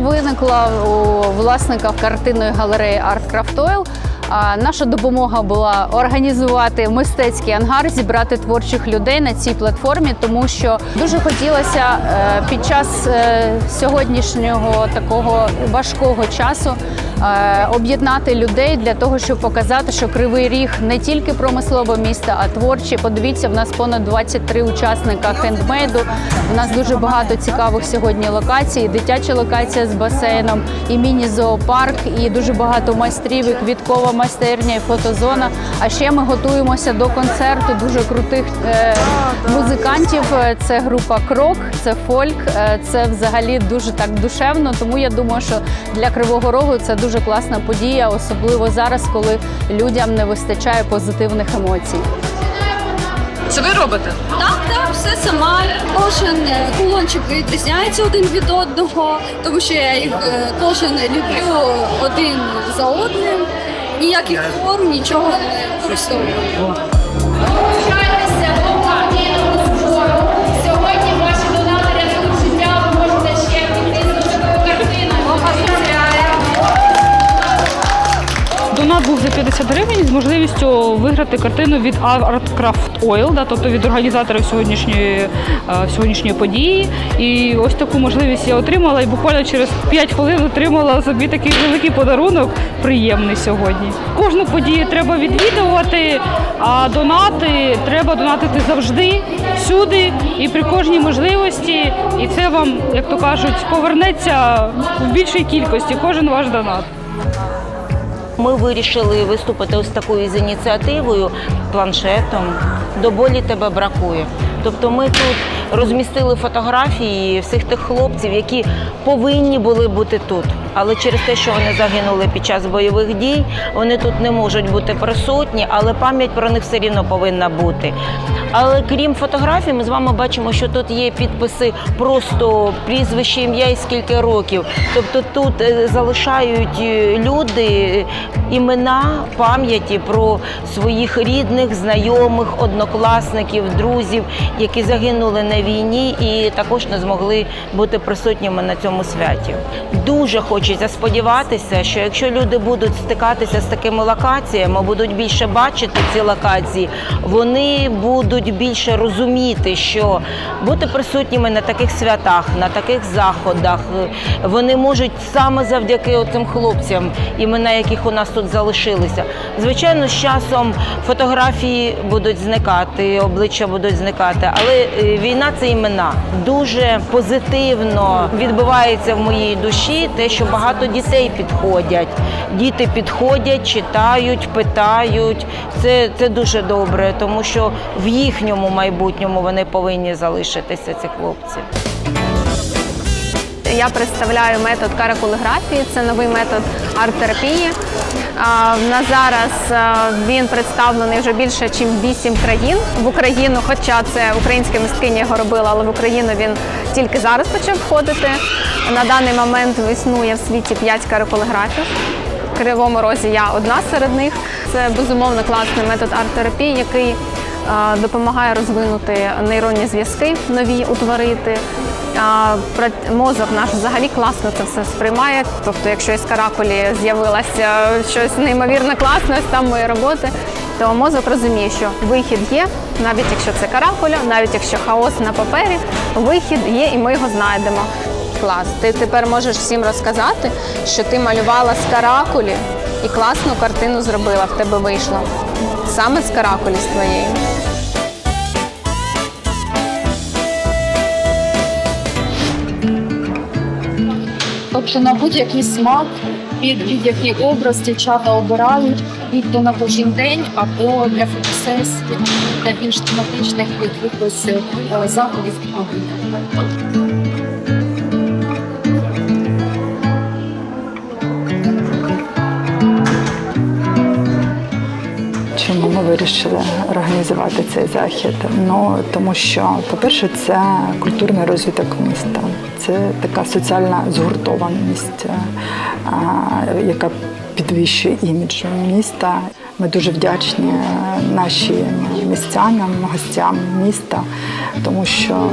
Виникла у власниках картинної галереї Art Craft Oil. Наша допомога була організувати мистецький ангар, зібрати творчих людей на цій платформі, тому що дуже хотілося е, під час е, сьогоднішнього такого важкого часу е, об'єднати людей для того, щоб показати, що Кривий Ріг не тільки промислове місто, а творче. Подивіться, в нас понад 23 учасника хендмейду. У нас дуже багато цікавих сьогодні локацій. Дитяча локація з басейном, і міні-зоопарк, і дуже багато майстрів, і квіткова майстерня, і фотозона. А ще ми готуємося до концерту дуже крутих е, музикантів. Е, Це група Крок, це фольк, е, це взагалі дуже так душевно. Тому я думаю, що для Кривого Рогу це дуже класна подія, особливо зараз, коли людям не вистачає позитивних емоцій. Це ви робите? Так, так, все сама. Кожен е, кулончик відрізняється один від одного, тому що я їх е, кожен люблю один за одним. Ніяких форм, нічого не використовую. Донат був за 50 гривень з можливістю виграти картину від Art Craft Oil, да, тобто від організаторів сьогоднішньої, е, сьогоднішньої події. І ось таку можливість я отримала і буквально через 5 хвилин отримала собі такий великий подарунок, приємний сьогодні. Кожну подію треба відвідувати, а донати треба донатити завжди, всюди і при кожній можливості. І це вам, як то кажуть, повернеться в більшій кількості кожен ваш донат. Ми вирішили виступити ось такою з ініціативою планшетом. До болі тебе бракує. Тобто ми тут розмістили фотографії всіх тих хлопців, які повинні були бути тут. Але через те, що вони загинули під час бойових дій, вони тут не можуть бути присутні, але пам'ять про них все рівно повинна бути. Але крім фотографій, ми з вами бачимо, що тут є підписи просто прізвище, ім'я і скільки років. Тобто тут е, залишають е, люди е, імена пам'яті про своїх рідних, знайомих, однокласників, друзів, які загинули на війні і також не змогли бути присутніми на цьому святі. Дуже хочеться сподіватися, що якщо люди будуть стикатися з такими локаціями, будуть більше бачити ці локації, вони будуть більше розуміти, що бути присутніми на таких святах, на таких заходах, вони можуть саме завдяки цим хлопцям, імена яких у нас тут залишилися. Звичайно, з часом фотографії будуть зникати, обличчя будуть зникати, але е, війна це імена. Дуже позитивно відбувається в моїй душі те, що багато дітей підходять. Діти підходять, читають, питають. Це, це дуже добре, тому що в їхньому майбутньому вони повинні залишитися, ці хлопці. Я представляю метод каракулографії, це новий метод арт-терапії. На зараз він представлений вже більше, ніж 8 країн в Україну, хоча це українська мисткиня його робила, але в Україну він тільки зараз почав входити. На даний момент існує в світі 5 каракулографів. В Кривому Розі я одна серед них. Це безумовно класний метод арт-терапії, який е, допомагає розвинути нейронні зв'язки, нові утворити. Мозок наш взагалі класно це все сприймає. Тобто, якщо із каракулі з'явилося щось неймовірно класне, ось там мої роботи, то мозок розуміє, що вихід є, навіть якщо це каракуля, навіть якщо хаос на папері, вихід є, і ми його знайдемо. Клас. Ти тепер можеш всім розказати, що ти малювала з каракулі і класну картину зробила, в тебе вийшло. Саме з каракулі з твоєї. Тобто на будь-який смак, під будь-який образ дівчата обирають будь то на кожен день або для фотосесії, для більш тематичних якихось е, заходів. Ми вирішили організувати цей захід? Ну тому що, по-перше, це культурний розвиток міста, це така соціальна згуртованість, яка підвищує імідж міста. Ми дуже вдячні е, нашим містянам, гостям міста, тому що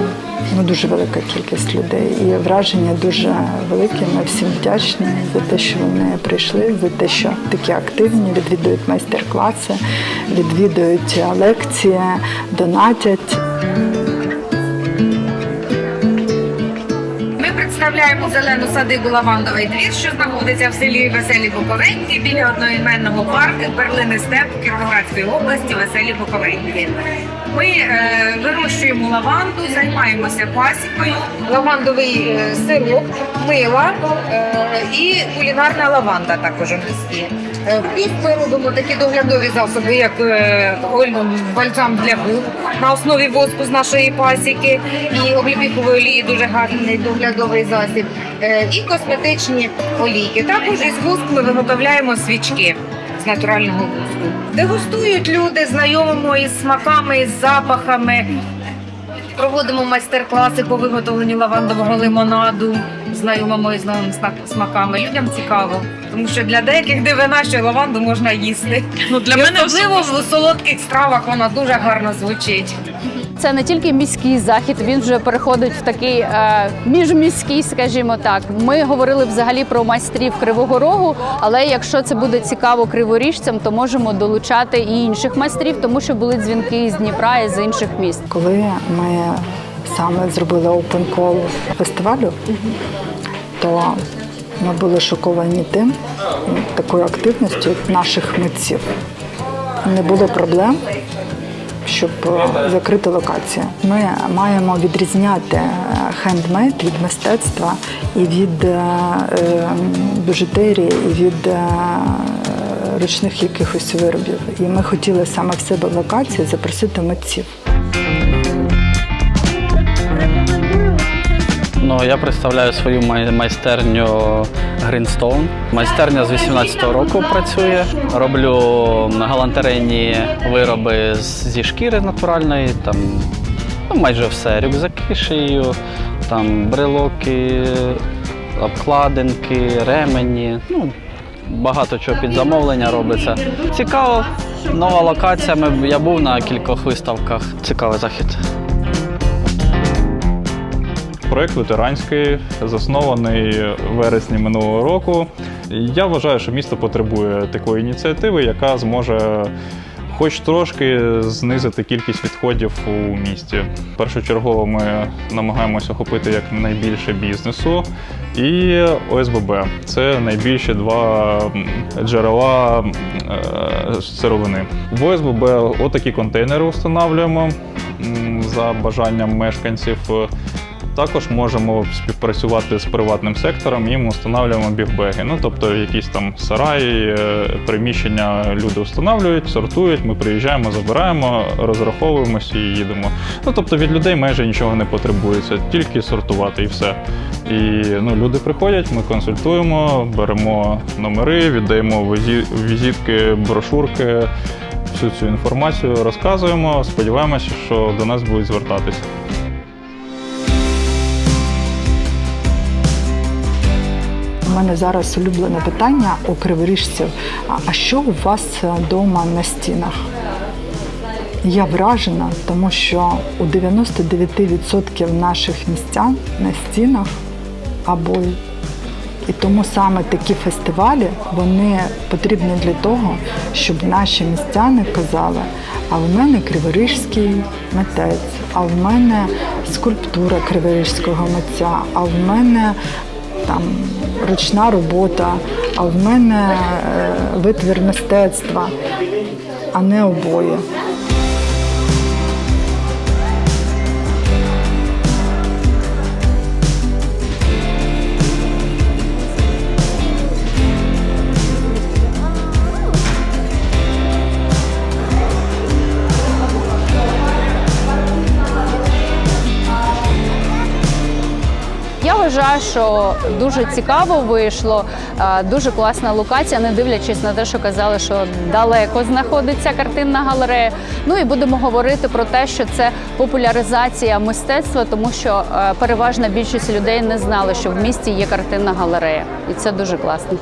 ну, дуже велика кількість людей. І враження дуже велике. Ми всім вдячні за те, що вони прийшли, за те, що такі активні, відвідують майстер-класи, відвідують лекції, донатять. Представляємо зелену садибу Лавандовий двір, що знаходиться в селі Веселі Буковеньки біля одноіменного парку Перлини Степ Кіровоградської області Веселі Буковеньки. Ми е, вирощуємо лаванду, займаємося пасікою, лавандовий е, сироп, мила е, і кулінарна лаванда також у нас є. Е, ми робимо такі доглядові засоби, як е, бальзам для губ на основі воску з нашої пасіки і обліпіхової олії дуже гарний доглядовий засіб. Е, І косметичні олійки. Також із воску ми виготовляємо свічки натурального воску. Дегустують люди, знайомимо із смаками, із запахами. Проводимо майстер-класи по виготовленню лавандового лимонаду, знайомимо із новими смак- смаками. Людям цікаво, тому що для деяких дивина, що лаванду можна їсти. Ну для І мене особливо в солодких стравах вона дуже гарно звучить. Це не тільки міський захід, він вже переходить в такий е, міжміський, скажімо так. Ми говорили взагалі про майстрів Кривого Рогу, але якщо це буде цікаво криворіжцям, то можемо долучати і інших майстрів, тому що були дзвінки із Дніпра і з інших міст. Коли ми саме зробили open call фестивалю, то ми були шоковані тим, такою активністю наших митців. Не було проблем, щоб е, закрити локацію. Ми маємо відрізняти хендмейд від мистецтва і від е, е, і від ручних якихось виробів. І ми хотіли саме в себе в локації запросити митців. Ну, я представляю свою майстерню Greenstone. Майстерня з 18-го року працює. Роблю галантерейні вироби зі шкіри натуральної, там ну, майже все. Рюкзаки шию, там брелоки, обкладинки, ремені. Ну, багато чого під замовлення робиться. Цікаво, нова локація. Я був на кількох виставках. Цікавий захід. Проект ветеранський, заснований в вересні минулого року. Я вважаю, що місто потребує такої ініціативи, яка зможе хоч трошки знизити кількість відходів у місті. Першочергово ми намагаємося охопити якнайбільше бізнесу і ОСББ. Це найбільші два джерела е, сировини. В ОСББ отакі контейнери встановлюємо за бажанням мешканців. Також можемо співпрацювати з приватним сектором, їм встановлюємо бігбеги. Ну тобто якісь там сараї, е, приміщення люди встановлюють, сортують. Ми приїжджаємо, забираємо, розраховуємося і їдемо. Ну тобто від людей майже нічого не потребується, тільки сортувати і все. І ну, люди приходять, ми консультуємо, беремо номери, віддаємо візитки, брошурки. Всю цю інформацію розказуємо. Сподіваємося, що до нас будуть звертатися. Мене зараз улюблене питання у криворіжців. А- що у вас вдома на стінах? Я вражена, тому що у 99% наших містян на стінах обої. І тому саме такі фестивалі вони потрібні для того, щоб наші містяни казали, а в мене криворіжський митець, а в мене скульптура криворіжського митця, а в мене там ручна робота, а в мене е, витвір мистецтва, а не обоє. Вважаю, що дуже цікаво вийшло, дуже класна локація, не дивлячись на те, що казали, що далеко знаходиться картинна галерея. Ну і будемо говорити про те, що це популяризація мистецтва, тому що е, переважна більшість людей не знали, що в місті є картинна галерея, і це дуже класно.